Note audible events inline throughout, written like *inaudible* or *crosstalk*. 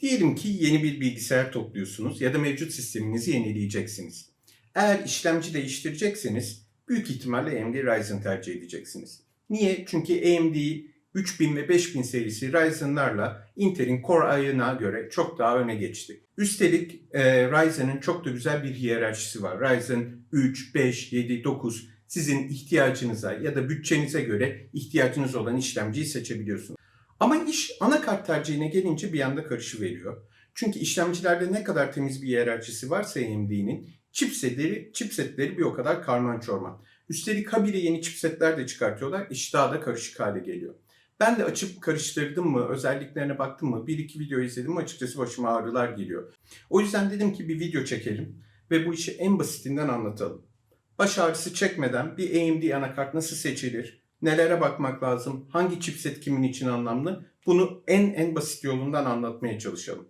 Diyelim ki yeni bir bilgisayar topluyorsunuz ya da mevcut sisteminizi yenileyeceksiniz. Eğer işlemci değiştirecekseniz büyük ihtimalle AMD Ryzen tercih edeceksiniz. Niye? Çünkü AMD 3000 ve 5000 serisi Ryzen'larla Intel'in Core ayına göre çok daha öne geçti. Üstelik e, Ryzen'ın çok da güzel bir hiyerarşisi var. Ryzen 3, 5, 7, 9 sizin ihtiyacınıza ya da bütçenize göre ihtiyacınız olan işlemciyi seçebiliyorsunuz. Ama iş anakart tercihine gelince bir anda karışıveriyor. Çünkü işlemcilerde ne kadar temiz bir hiyerarşisi varsa AMD'nin chipsetleri, chipsetleri bir o kadar karman çorman. Üstelik habire yeni chipsetler de çıkartıyorlar. İş daha da karışık hale geliyor. Ben de açıp karıştırdım mı, özelliklerine baktım mı, bir iki video izledim mi açıkçası başıma ağrılar geliyor. O yüzden dedim ki bir video çekelim ve bu işi en basitinden anlatalım. Baş ağrısı çekmeden bir AMD anakart nasıl seçilir, nelere bakmak lazım, hangi chipset kimin için anlamlı bunu en en basit yolundan anlatmaya çalışalım.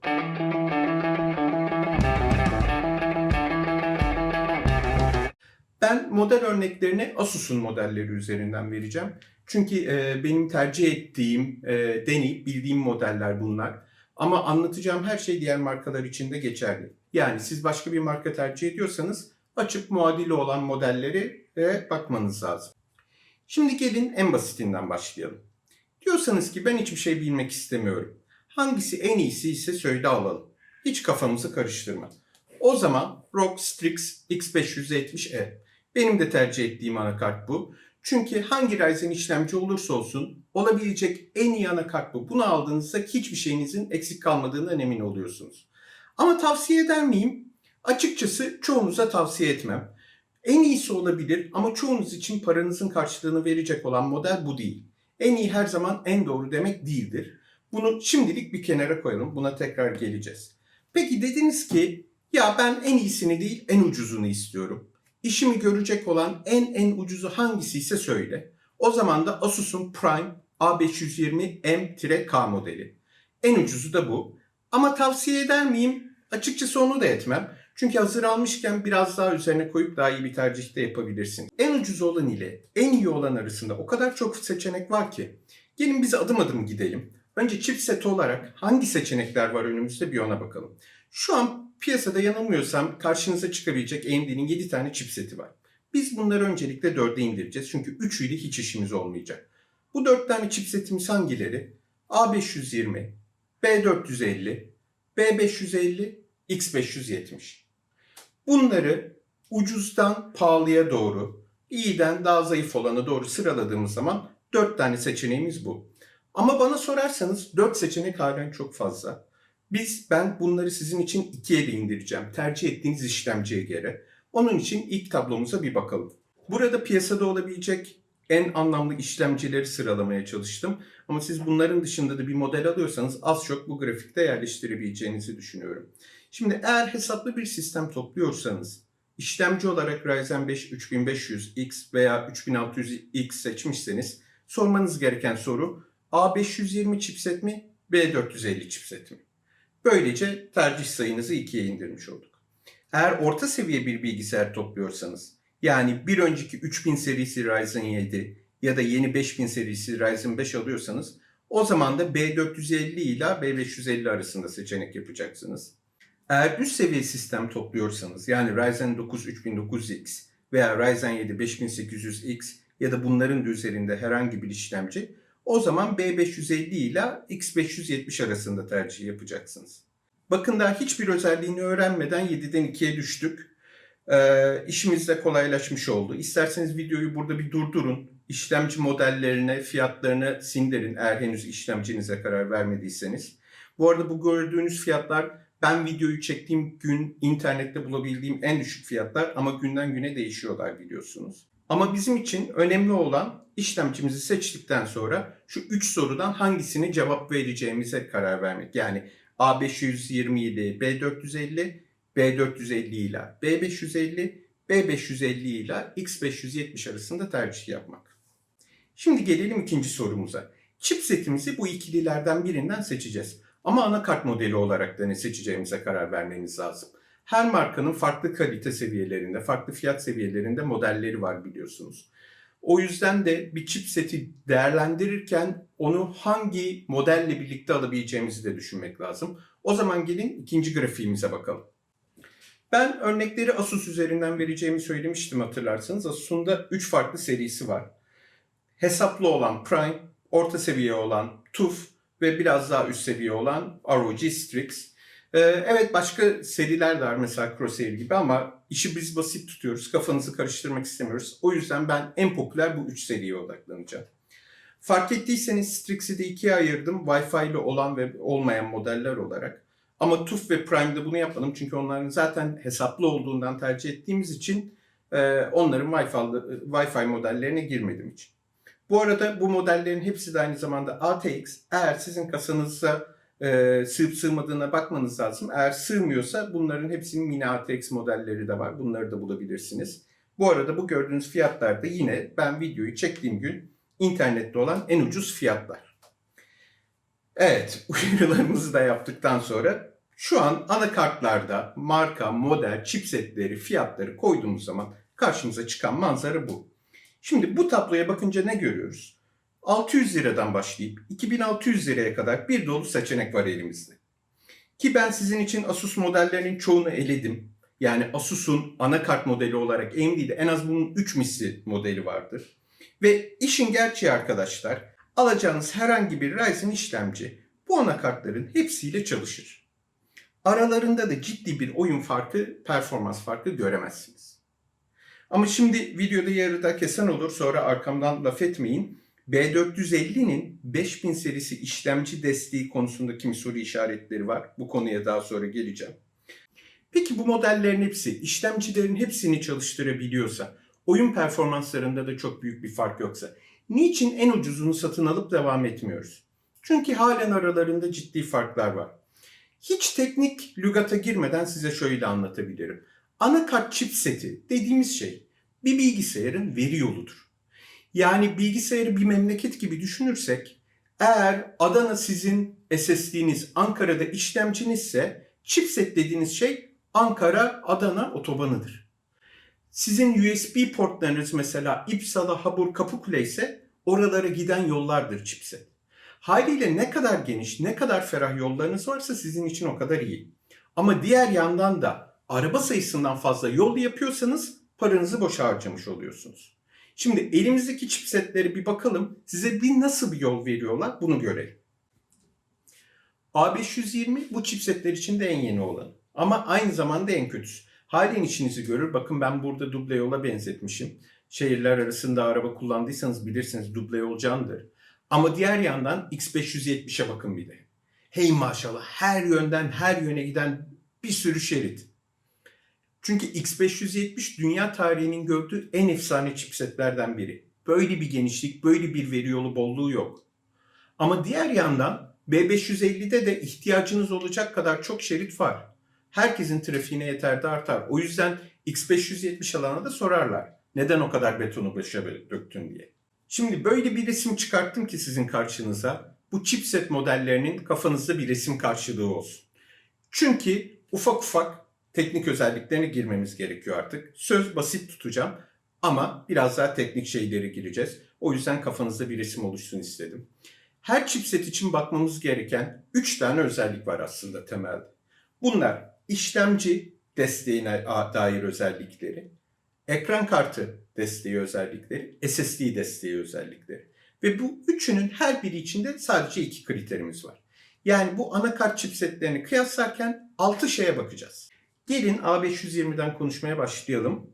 Ben model örneklerini Asus'un modelleri üzerinden vereceğim. Çünkü e, benim tercih ettiğim, e, deneyip bildiğim modeller bunlar. Ama anlatacağım her şey diğer markalar için de geçerli. Yani siz başka bir marka tercih ediyorsanız açıp muadili olan modelleri e, bakmanız lazım. Şimdi gelin en basitinden başlayalım. Diyorsanız ki ben hiçbir şey bilmek istemiyorum. Hangisi en iyisi ise söyle alalım. Hiç kafamızı karıştırma. O zaman ROG Strix X570E. Benim de tercih ettiğim anakart bu. Çünkü hangi Ryzen işlemci olursa olsun olabilecek en iyi anakart bu. Bunu aldığınızda hiçbir şeyinizin eksik kalmadığından emin oluyorsunuz. Ama tavsiye eder miyim? Açıkçası çoğunuza tavsiye etmem. En iyisi olabilir ama çoğunuz için paranızın karşılığını verecek olan model bu değil. En iyi her zaman en doğru demek değildir. Bunu şimdilik bir kenara koyalım. Buna tekrar geleceğiz. Peki dediniz ki ya ben en iyisini değil en ucuzunu istiyorum. İşimi görecek olan en en ucuzu hangisi ise söyle. O zaman da Asus'un Prime A520M-K modeli. En ucuzu da bu. Ama tavsiye eder miyim? Açıkçası onu da etmem. Çünkü hazır almışken biraz daha üzerine koyup daha iyi bir tercih de yapabilirsin. En ucuz olan ile en iyi olan arasında o kadar çok seçenek var ki. Gelin biz adım adım gidelim. Önce chipset olarak hangi seçenekler var önümüzde bir ona bakalım. Şu an piyasada yanılmıyorsam karşınıza çıkabilecek AMD'nin 7 tane chipseti var. Biz bunları öncelikle 4'e indireceğiz çünkü 3 ile hiç işimiz olmayacak. Bu 4 tane chipsetimiz hangileri? A520, B450, B550, X570. Bunları ucuzdan pahalıya doğru, iyiden daha zayıf olana doğru sıraladığımız zaman 4 tane seçeneğimiz bu. Ama bana sorarsanız 4 seçenek halen çok fazla. Biz ben bunları sizin için ikiye de indireceğim. Tercih ettiğiniz işlemciye göre. Onun için ilk tablomuza bir bakalım. Burada piyasada olabilecek en anlamlı işlemcileri sıralamaya çalıştım. Ama siz bunların dışında da bir model alıyorsanız az çok bu grafikte yerleştirebileceğinizi düşünüyorum. Şimdi eğer hesaplı bir sistem topluyorsanız işlemci olarak Ryzen 5 3500X veya 3600X seçmişseniz sormanız gereken soru A520 chipset mi B450 chipset mi? Böylece tercih sayınızı ikiye indirmiş olduk. Eğer orta seviye bir bilgisayar topluyorsanız yani bir önceki 3000 serisi Ryzen 7 ya da yeni 5000 serisi Ryzen 5 alıyorsanız o zaman da B450 ile B550 arasında seçenek yapacaksınız. Eğer üst seviye sistem topluyorsanız yani Ryzen 9 3900X veya Ryzen 7 5800X ya da bunların da üzerinde herhangi bir işlemci o zaman B550 ile X570 arasında tercih yapacaksınız. Bakın daha hiçbir özelliğini öğrenmeden 7'den 2'ye düştük. Ee, işimiz de kolaylaşmış oldu. İsterseniz videoyu burada bir durdurun. İşlemci modellerine, fiyatlarını sindirin eğer henüz işlemcinize karar vermediyseniz. Bu arada bu gördüğünüz fiyatlar ben videoyu çektiğim gün internette bulabildiğim en düşük fiyatlar ama günden güne değişiyorlar biliyorsunuz. Ama bizim için önemli olan işlemcimizi seçtikten sonra şu 3 sorudan hangisini cevap vereceğimize karar vermek. Yani A527, B450, B450 ile B550, B550 ile X570 arasında tercih yapmak. Şimdi gelelim ikinci sorumuza. Chipsetimizi bu ikililerden birinden seçeceğiz. Ama anakart modeli olarak da ne seçeceğimize karar vermeniz lazım. Her markanın farklı kalite seviyelerinde, farklı fiyat seviyelerinde modelleri var biliyorsunuz. O yüzden de bir chipseti değerlendirirken onu hangi modelle birlikte alabileceğimizi de düşünmek lazım. O zaman gelin ikinci grafiğimize bakalım. Ben örnekleri Asus üzerinden vereceğimi söylemiştim hatırlarsanız. Asus'un da 3 farklı serisi var. Hesaplı olan Prime, orta seviye olan TUF ve biraz daha üst seviye olan ROG Strix. Ee, evet başka seriler de var mesela Crosshair gibi ama işi biz basit tutuyoruz. Kafanızı karıştırmak istemiyoruz. O yüzden ben en popüler bu 3 seriye odaklanacağım. Fark ettiyseniz Strix'i de ikiye ayırdım. Wi-Fi ile olan ve olmayan modeller olarak. Ama TUF ve Prime'de bunu yapmadım. Çünkü onların zaten hesaplı olduğundan tercih ettiğimiz için e, onların Wi-Fi, Wi-Fi modellerine girmedim hiç. Bu arada bu modellerin hepsi de aynı zamanda ATX. Eğer sizin kasanıza e, sığıp sığmadığına bakmanız lazım. Eğer sığmıyorsa bunların hepsinin mini ATX modelleri de var. Bunları da bulabilirsiniz. Bu arada bu gördüğünüz fiyatlar da yine ben videoyu çektiğim gün internette olan en ucuz fiyatlar. Evet, *laughs* uyarılarımızı da yaptıktan sonra şu an anakartlarda marka, model, chipsetleri, fiyatları koyduğumuz zaman karşımıza çıkan manzara bu. Şimdi bu tabloya bakınca ne görüyoruz? 600 liradan başlayıp 2600 liraya kadar bir dolu seçenek var elimizde. Ki ben sizin için Asus modellerinin çoğunu eledim. Yani Asus'un anakart modeli olarak AMD'de en az bunun 3 misli modeli vardır. Ve işin gerçeği arkadaşlar, alacağınız herhangi bir Ryzen işlemci bu anakartların hepsiyle çalışır. Aralarında da ciddi bir oyun farkı, performans farkı göremezsiniz. Ama şimdi videoda yarıda kesen olur sonra arkamdan laf etmeyin. B450'nin 5000 serisi işlemci desteği konusunda kimi soru işaretleri var. Bu konuya daha sonra geleceğim. Peki bu modellerin hepsi işlemcilerin hepsini çalıştırabiliyorsa, oyun performanslarında da çok büyük bir fark yoksa niçin en ucuzunu satın alıp devam etmiyoruz? Çünkü halen aralarında ciddi farklar var. Hiç teknik lügata girmeden size şöyle anlatabilirim. Anakart chipseti dediğimiz şey bir bilgisayarın veri yoludur. Yani bilgisayarı bir memleket gibi düşünürsek eğer Adana sizin SSD'niz, Ankara'da işlemcinizse chipset dediğiniz şey Ankara Adana otobanıdır. Sizin USB portlarınız mesela İpsala, Habur, Kapıkule ise oralara giden yollardır chipset. Haliyle ne kadar geniş, ne kadar ferah yollarınız varsa sizin için o kadar iyi. Ama diğer yandan da araba sayısından fazla yol yapıyorsanız paranızı boşa harcamış oluyorsunuz. Şimdi elimizdeki chipsetleri bir bakalım. Size bir nasıl bir yol veriyorlar bunu görelim. A520 bu chipsetler için de en yeni olan. Ama aynı zamanda en kötüsü. Halen işinizi görür. Bakın ben burada duble yola benzetmişim. Şehirler arasında araba kullandıysanız bilirsiniz duble yol candır. Ama diğer yandan X570'e bakın bir de. Hey maşallah her yönden her yöne giden bir sürü şerit. Çünkü X570 dünya tarihinin gördüğü en efsane chipsetlerden biri. Böyle bir genişlik, böyle bir veri yolu bolluğu yok. Ama diğer yandan B550'de de ihtiyacınız olacak kadar çok şerit var. Herkesin trafiğine yeter de artar. O yüzden X570 alana da sorarlar. Neden o kadar betonu başa döktün diye. Şimdi böyle bir resim çıkarttım ki sizin karşınıza. Bu chipset modellerinin kafanızda bir resim karşılığı olsun. Çünkü ufak ufak teknik özelliklerine girmemiz gerekiyor artık. Söz basit tutacağım ama biraz daha teknik şeylere gireceğiz. O yüzden kafanızda bir resim oluşsun istedim. Her chipset için bakmamız gereken 3 tane özellik var aslında temelde. Bunlar işlemci desteğine dair özellikleri, ekran kartı desteği özellikleri, SSD desteği özellikleri. Ve bu üçünün her biri içinde sadece iki kriterimiz var. Yani bu anakart chipsetlerini kıyaslarken 6 şeye bakacağız. Gelin A520'den konuşmaya başlayalım.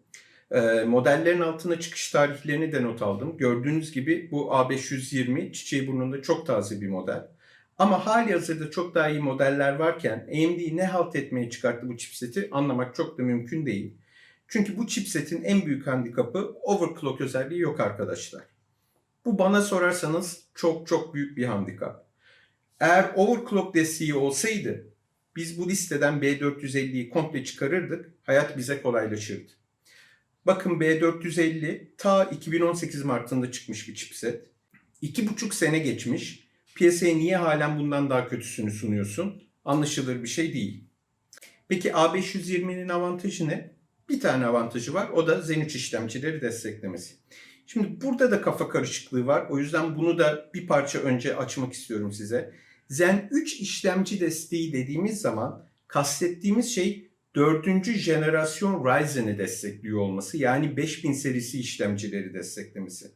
E, modellerin altına çıkış tarihlerini de not aldım. Gördüğünüz gibi bu A520 çiçeği burnunda çok taze bir model. Ama hali hazırda çok daha iyi modeller varken AMD ne halt etmeye çıkarttı bu chipseti anlamak çok da mümkün değil. Çünkü bu chipsetin en büyük handikapı overclock özelliği yok arkadaşlar. Bu bana sorarsanız çok çok büyük bir handikap. Eğer overclock desteği olsaydı biz bu listeden B450'yi komple çıkarırdık. Hayat bize kolaylaşırdı. Bakın B450 ta 2018 Mart'ında çıkmış bir chipset. 2,5 sene geçmiş. Piyasaya niye halen bundan daha kötüsünü sunuyorsun? Anlaşılır bir şey değil. Peki A520'nin avantajı ne? Bir tane avantajı var. O da Zen 3 işlemcileri desteklemesi. Şimdi burada da kafa karışıklığı var. O yüzden bunu da bir parça önce açmak istiyorum size. Zen 3 işlemci desteği dediğimiz zaman kastettiğimiz şey dördüncü jenerasyon Ryzen'i destekliyor olması. Yani 5000 serisi işlemcileri desteklemesi.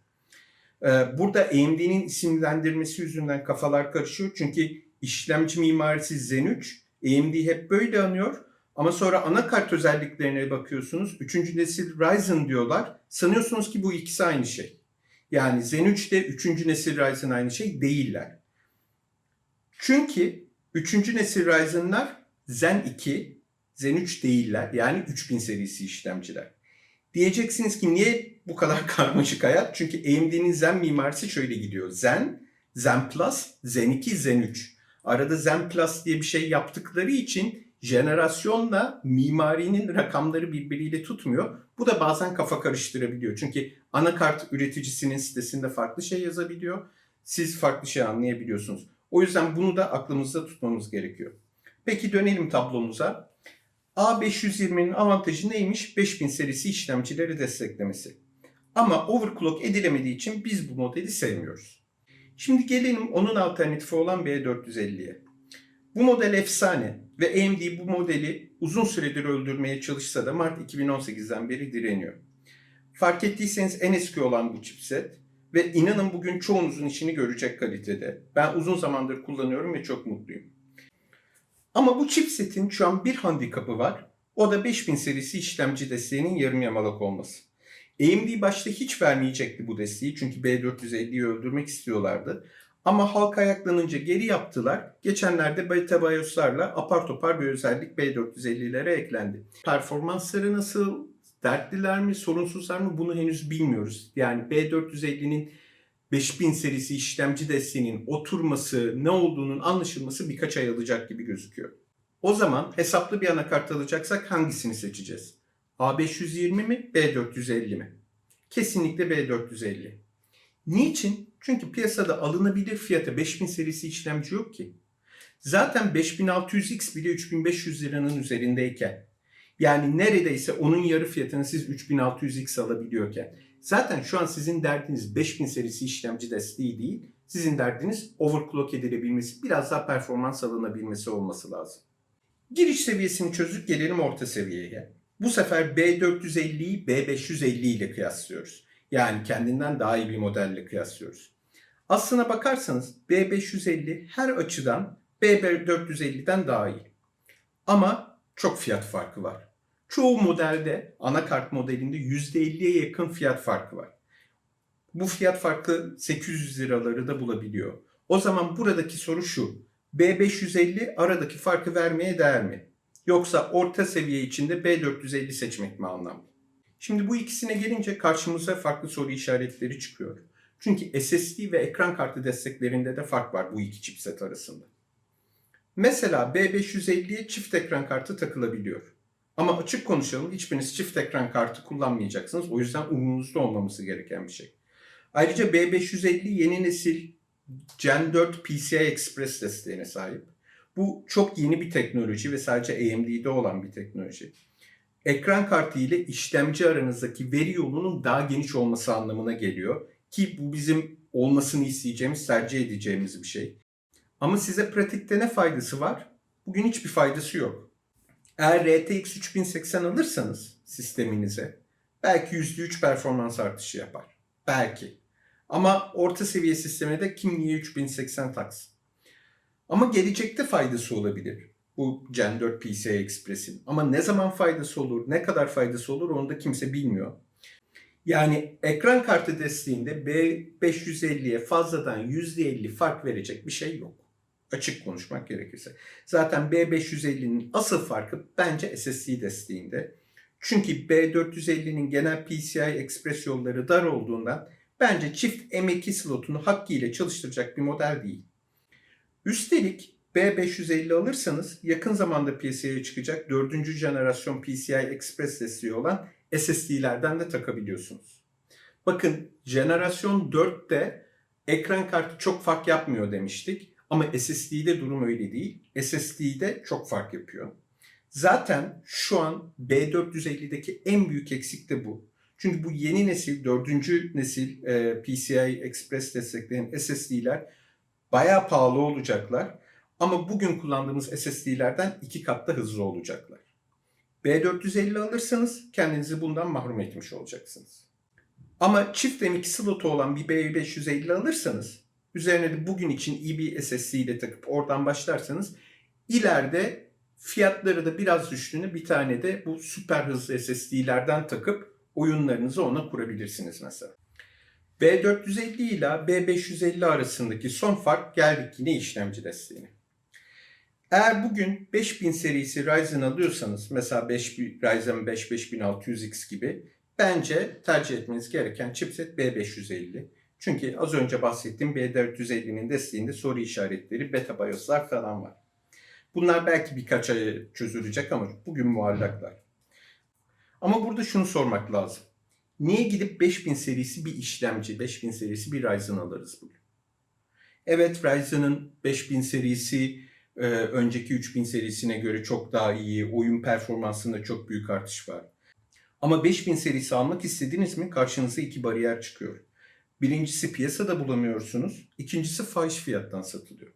Ee, Burada AMD'nin isimlendirmesi yüzünden kafalar karışıyor. Çünkü işlemci mimarisi Zen 3. AMD hep böyle anıyor. Ama sonra anakart özelliklerine bakıyorsunuz. Üçüncü nesil Ryzen diyorlar. Sanıyorsunuz ki bu ikisi aynı şey. Yani Zen 3 de üçüncü nesil Ryzen aynı şey değiller. Çünkü üçüncü nesil Ryzen'lar Zen 2, Zen 3 değiller. Yani 3000 serisi işlemciler. Diyeceksiniz ki niye bu kadar *laughs* karmaşık hayat? Çünkü AMD'nin Zen mimarisi şöyle gidiyor. Zen, Zen Plus, Zen 2, Zen 3. Arada Zen Plus diye bir şey yaptıkları için jenerasyonla mimarinin rakamları birbiriyle tutmuyor. Bu da bazen kafa karıştırabiliyor. Çünkü anakart üreticisinin sitesinde farklı şey yazabiliyor. Siz farklı şey anlayabiliyorsunuz. O yüzden bunu da aklımızda tutmamız gerekiyor. Peki dönelim tablomuza. A520'nin avantajı neymiş? 5000 serisi işlemcileri desteklemesi. Ama overclock edilemediği için biz bu modeli sevmiyoruz. Şimdi gelelim onun alternatifi olan B450'ye. Bu model efsane ve AMD bu modeli uzun süredir öldürmeye çalışsa da Mart 2018'den beri direniyor. Fark ettiyseniz en eski olan bu chipset ve inanın bugün çoğunuzun işini görecek kalitede. Ben uzun zamandır kullanıyorum ve çok mutluyum. Ama bu chipsetin şu an bir handikapı var. O da 5000 serisi işlemci desteğinin yarım yamalak olması. AMD başta hiç vermeyecekti bu desteği çünkü B450'yi öldürmek istiyorlardı. Ama halk ayaklanınca geri yaptılar. Geçenlerde Beta BIOS'larla apar topar bir özellik B450'lere eklendi. Performansları nasıl, dertliler mi, sorunsuzlar mı bunu henüz bilmiyoruz. Yani B450'nin 5000 serisi işlemci desteğinin oturması, ne olduğunun anlaşılması birkaç ay alacak gibi gözüküyor. O zaman hesaplı bir anakart alacaksak hangisini seçeceğiz? A520 mi, B450 mi? Kesinlikle B450. Niçin? Çünkü piyasada alınabilir fiyata 5000 serisi işlemci yok ki. Zaten 5600X bile 3500 liranın üzerindeyken yani neredeyse onun yarı fiyatını siz 3600X alabiliyorken zaten şu an sizin derdiniz 5000 serisi işlemci desteği değil. Sizin derdiniz overclock edilebilmesi, biraz daha performans alınabilmesi olması lazım. Giriş seviyesini çözdük gelelim orta seviyeye. Bu sefer B450'yi B550 ile kıyaslıyoruz. Yani kendinden daha iyi bir modelle kıyaslıyoruz. Aslına bakarsanız B550 her açıdan B450'den daha iyi. Ama çok fiyat farkı var. Çoğu modelde anakart modelinde %50'ye yakın fiyat farkı var. Bu fiyat farkı 800 liraları da bulabiliyor. O zaman buradaki soru şu. B550 aradaki farkı vermeye değer mi? Yoksa orta seviye içinde B450 seçmek mi anlamlı? Şimdi bu ikisine gelince karşımıza farklı soru işaretleri çıkıyor. Çünkü SSD ve ekran kartı desteklerinde de fark var bu iki chipset arasında. Mesela B550'ye çift ekran kartı takılabiliyor. Ama açık konuşalım hiçbiriniz çift ekran kartı kullanmayacaksınız. O yüzden umurunuzda olmaması gereken bir şey. Ayrıca B550 yeni nesil Gen 4 PCI Express desteğine sahip. Bu çok yeni bir teknoloji ve sadece AMD'de olan bir teknoloji. Ekran kartı ile işlemci aranızdaki veri yolunun daha geniş olması anlamına geliyor. Ki bu bizim olmasını isteyeceğimiz, tercih edeceğimiz bir şey. Ama size pratikte ne faydası var? Bugün hiçbir faydası yok. Eğer RTX 3080 alırsanız sisteminize belki %3 performans artışı yapar. Belki. Ama orta seviye sistemine de kim niye 3080 taksın? Ama gelecekte faydası olabilir bu Gen 4 PCI Express'in. Ama ne zaman faydası olur, ne kadar faydası olur onu da kimse bilmiyor. Yani ekran kartı desteğinde B550'ye fazladan %50 fark verecek bir şey yok. Açık konuşmak gerekirse. Zaten B550'nin asıl farkı bence SSD desteğinde. Çünkü B450'nin genel PCI Express yolları dar olduğundan bence çift M2 slotunu hakkıyla çalıştıracak bir model değil. Üstelik B550 alırsanız yakın zamanda piyasaya çıkacak 4. jenerasyon PCI Express desteği olan SSD'lerden de takabiliyorsunuz. Bakın jenerasyon 4'te ekran kartı çok fark yapmıyor demiştik. Ama SSD'de durum öyle değil. SSD'de çok fark yapıyor. Zaten şu an B450'deki en büyük eksik de bu. Çünkü bu yeni nesil, dördüncü nesil e, PCI Express destekleyen SSD'ler bayağı pahalı olacaklar. Ama bugün kullandığımız SSD'lerden iki kat da hızlı olacaklar. B450 alırsanız kendinizi bundan mahrum etmiş olacaksınız. Ama çift M2 slotu olan bir B550 alırsanız üzerine de bugün için iyi bir SSD ile takıp oradan başlarsanız ileride fiyatları da biraz düştüğünde bir tane de bu süper hızlı SSD'lerden takıp oyunlarınızı ona kurabilirsiniz mesela. B450 ile B550 arasındaki son fark geldik yine işlemci desteğine. Eğer bugün 5000 serisi Ryzen alıyorsanız mesela 5, Ryzen 5 5600X gibi bence tercih etmeniz gereken chipset B550. Çünkü az önce bahsettiğim B450'nin desteğinde soru işaretleri, beta BIOS'lar falan var. Bunlar belki birkaç ay çözülecek ama bugün muallaklar. Ama burada şunu sormak lazım. Niye gidip 5000 serisi bir işlemci, 5000 serisi bir Ryzen alırız bugün? Evet Ryzen'ın 5000 serisi e, önceki 3000 serisine göre çok daha iyi. Oyun performansında çok büyük artış var. Ama 5000 serisi almak istediniz mi karşınıza iki bariyer çıkıyor. Birincisi piyasada bulamıyorsunuz. İkincisi fahiş fiyattan satılıyor.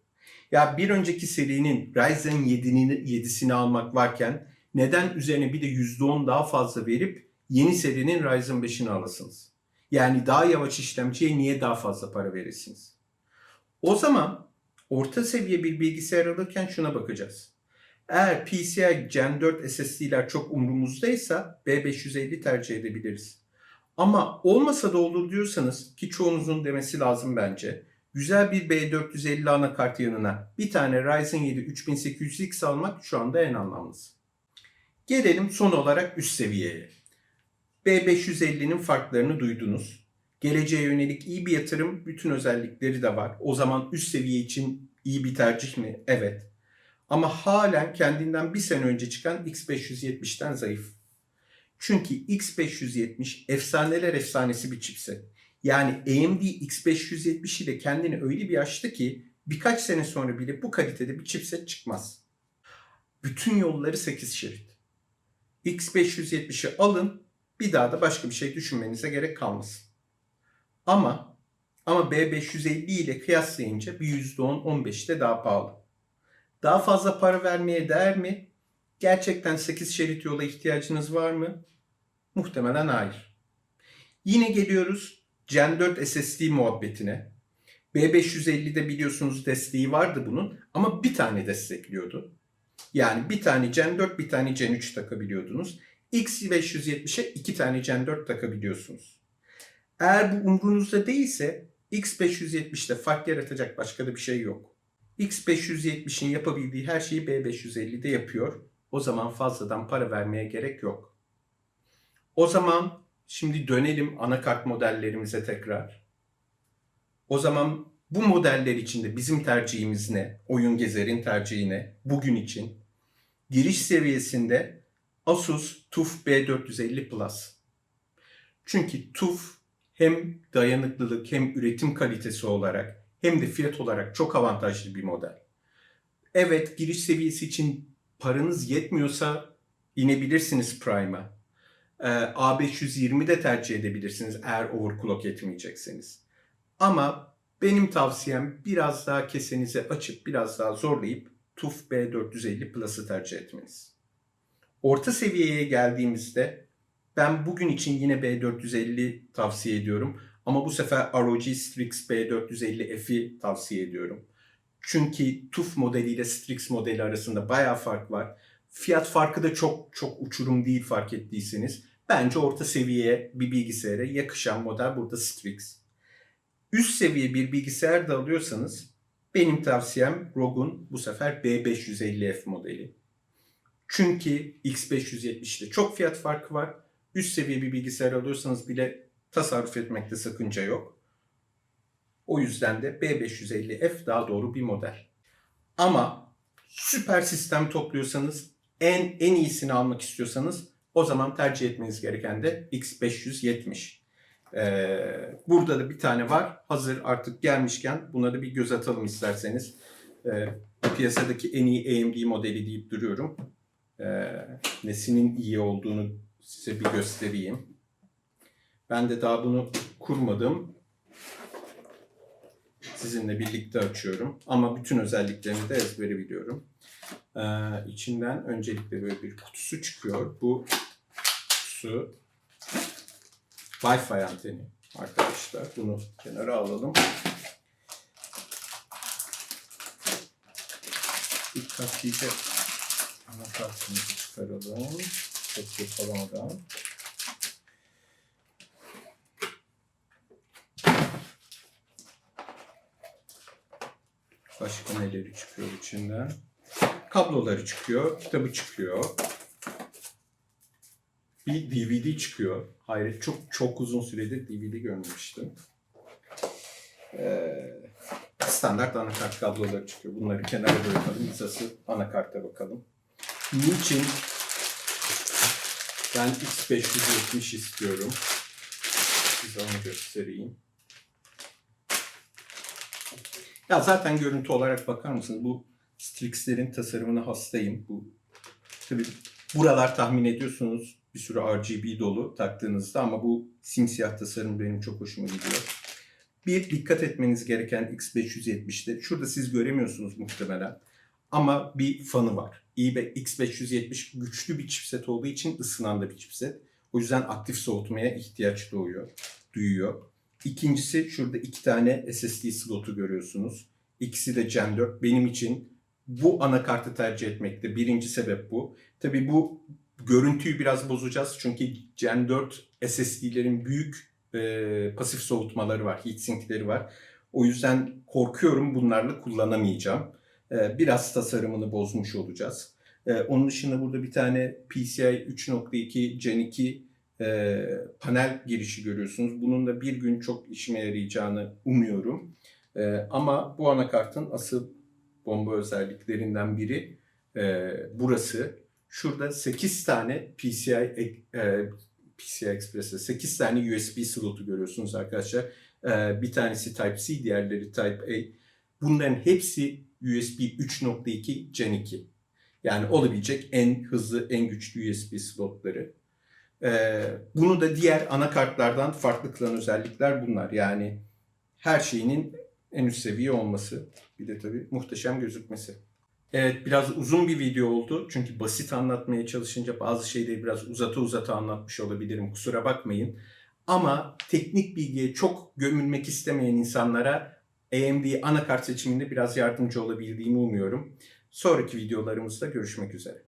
Ya bir önceki serinin Ryzen 7'nin 7'sini almak varken neden üzerine bir de %10 daha fazla verip yeni serinin Ryzen 5'ini alasınız? Yani daha yavaş işlemciye niye daha fazla para verirsiniz? O zaman orta seviye bir bilgisayar alırken şuna bakacağız. Eğer PCI Gen 4 SSD'ler çok umrumuzdaysa B550 tercih edebiliriz. Ama olmasa da olur diyorsanız ki çoğunuzun demesi lazım bence. Güzel bir B450 anakart yanına bir tane Ryzen 7 3800X almak şu anda en anlamlısı. Gelelim son olarak üst seviyeye. B550'nin farklarını duydunuz. Geleceğe yönelik iyi bir yatırım, bütün özellikleri de var. O zaman üst seviye için iyi bir tercih mi? Evet. Ama halen kendinden bir sene önce çıkan X570'ten zayıf. Çünkü X570 efsaneler efsanesi bir chipset. Yani AMD X570 ile kendini öyle bir açtı ki birkaç sene sonra bile bu kalitede bir chipset çıkmaz. Bütün yolları 8 şerit. X570'i alın bir daha da başka bir şey düşünmenize gerek kalmasın. Ama ama B550 ile kıyaslayınca bir %10-15 de daha pahalı. Daha fazla para vermeye değer mi? Gerçekten 8 şerit yola ihtiyacınız var mı? Muhtemelen hayır. Yine geliyoruz Gen 4 SSD muhabbetine. B550'de biliyorsunuz desteği vardı bunun ama bir tane destekliyordu. Yani bir tane Gen 4 bir tane Gen 3 takabiliyordunuz. X570'e iki tane Gen 4 takabiliyorsunuz. Eğer bu umrunuzda değilse X570'te fark yaratacak başka da bir şey yok. X570'in yapabildiği her şeyi B550'de yapıyor. O zaman fazladan para vermeye gerek yok. O zaman şimdi dönelim anakart modellerimize tekrar. O zaman bu modeller içinde bizim tercihimiz ne? Oyun Gezer'in tercihi ne? Bugün için. Giriş seviyesinde Asus TUF B450 Plus. Çünkü TUF hem dayanıklılık hem üretim kalitesi olarak hem de fiyat olarak çok avantajlı bir model. Evet giriş seviyesi için paranız yetmiyorsa inebilirsiniz Prime'a. Ee, A520 de tercih edebilirsiniz eğer overclock etmeyecekseniz. Ama benim tavsiyem biraz daha kesenizi açıp biraz daha zorlayıp TUF B450 Plus'ı tercih etmeniz. Orta seviyeye geldiğimizde ben bugün için yine B450 tavsiye ediyorum. Ama bu sefer ROG Strix B450F'i tavsiye ediyorum. Çünkü TUF modeliyle Strix modeli arasında bayağı fark var. Fiyat farkı da çok çok uçurum değil fark ettiyseniz. Bence orta seviyeye bir bilgisayara yakışan model burada Strix. Üst seviye bir bilgisayar da alıyorsanız benim tavsiyem ROG'un bu sefer B550F modeli. Çünkü X570'de çok fiyat farkı var. Üst seviye bir bilgisayar alıyorsanız bile tasarruf etmekte sakınca yok. O yüzden de B550F daha doğru bir model. Ama süper sistem topluyorsanız en en iyisini almak istiyorsanız o zaman tercih etmeniz gereken de X570. Ee, burada da bir tane var. Hazır artık gelmişken buna da bir göz atalım isterseniz. Ee, piyasadaki en iyi AMD modeli deyip duruyorum. Ee, nesinin iyi olduğunu size bir göstereyim. Ben de daha bunu kurmadım. Sizinle birlikte açıyorum. Ama bütün özelliklerini de ezbere biliyorum. Ee, içinden öncelikle böyle bir kutusu çıkıyor. Bu kutusu Wi-Fi anteni arkadaşlar. Bunu kenara alalım. Dikkatlice anakartımızı çıkaralım. Çok yapalamadan. Başka neleri çıkıyor içinden? Kabloları çıkıyor, kitabı çıkıyor. Bir DVD çıkıyor. Hayret çok çok uzun süredir DVD görmemiştim. Ee, standart anakart kabloları çıkıyor. Bunları kenara bırakalım. Biz asıl anakarta bakalım. Niçin ben X570 istiyorum? Size onu göstereyim. Ya zaten görüntü olarak bakar mısınız? Bu Strix'lerin tasarımına hastayım. Bu tabii buralar tahmin ediyorsunuz bir sürü RGB dolu taktığınızda ama bu simsiyah tasarım benim çok hoşuma gidiyor. Bir dikkat etmeniz gereken X570'te şurada siz göremiyorsunuz muhtemelen ama bir fanı var. İyi ve X570 güçlü bir chipset olduğu için ısınan da bir chipset. O yüzden aktif soğutmaya ihtiyaç doğuyor, duyuyor. İkincisi şurada iki tane SSD slotu görüyorsunuz. İkisi de Gen 4. Benim için bu anakartı tercih etmekte. Birinci sebep bu. Tabii bu görüntüyü biraz bozacağız. Çünkü Gen 4 SSD'lerin büyük e, pasif soğutmaları var, heatsinkleri var. O yüzden korkuyorum bunlarla kullanamayacağım. E, biraz tasarımını bozmuş olacağız. E, onun dışında burada bir tane PCI 3.2 Gen 2 e, panel girişi görüyorsunuz. Bunun da bir gün çok işime yarayacağını umuyorum. E, ama bu anakartın asıl bomba özelliklerinden biri e, burası. Şurada 8 tane PCI e, PCI Express'e 8 tane USB slotu görüyorsunuz arkadaşlar. E, bir tanesi Type-C, diğerleri Type-A. Bunların hepsi USB 3.2 Gen 2. Yani olabilecek en hızlı, en güçlü USB slotları. Ee, bunu da diğer anakartlardan farklı kılan özellikler bunlar. Yani her şeyinin en üst seviye olması. Bir de tabii muhteşem gözükmesi. Evet biraz uzun bir video oldu. Çünkü basit anlatmaya çalışınca bazı şeyleri biraz uzata uzata anlatmış olabilirim. Kusura bakmayın. Ama teknik bilgiye çok gömülmek istemeyen insanlara AMD anakart seçiminde biraz yardımcı olabildiğimi umuyorum. Sonraki videolarımızda görüşmek üzere.